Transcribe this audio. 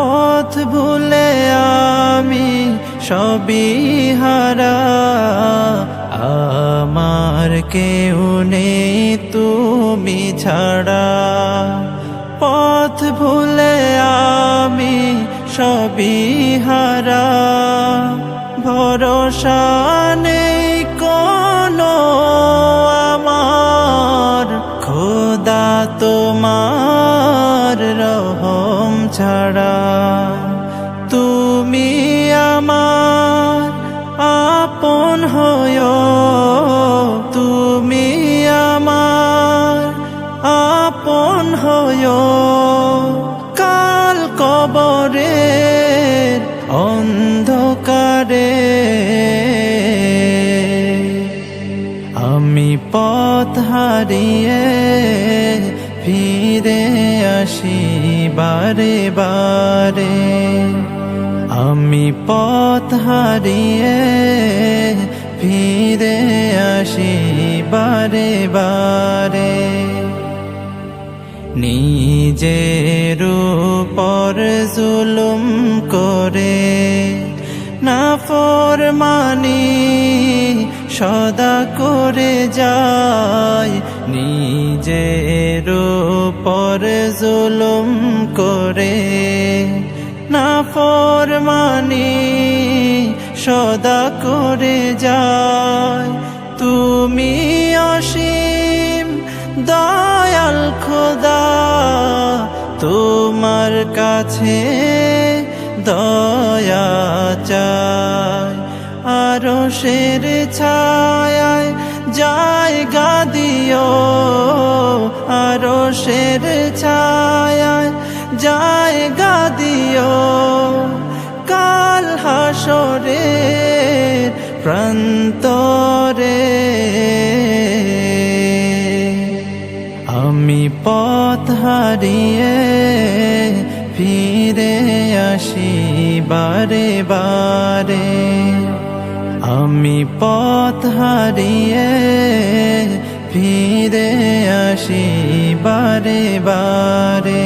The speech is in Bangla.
পথ ভুলে আমি সবই হারা। আমার কেউ নেই তুমি ছাড়া। পথ ভুলে আমি সবই হারা। ভরসা নেই কোনো আমার। খোদা তোমার ছাড়া তুমি আমার আপন হয়। তুমি আমার আপন হয়। কাল কবরের অন্ধকারে আমি পথ হারিয়ে ফিরে আসি বারে বারে। আমি পথ হারিয়ে ফিরে আসি বারে বারে। নিজের উপর জুলুম করে না ফরমানি সদা করে যায়। নিজের উপর জুলুম করে না ফরমানি, সদা করে যায়। তুমি অসীম দয়াল খোদা, তোমার কাছে দয়া চায় আরও শের ছায় জায়গা দিও আরও শের ছায় জায়গা দিও। কাল হাসরে প্রান্তরে আমি পথ হারিয়ে ফিরে আসি বারে বারে। আমি পথ হারিয়ে ফিরে আসি বারে বারে।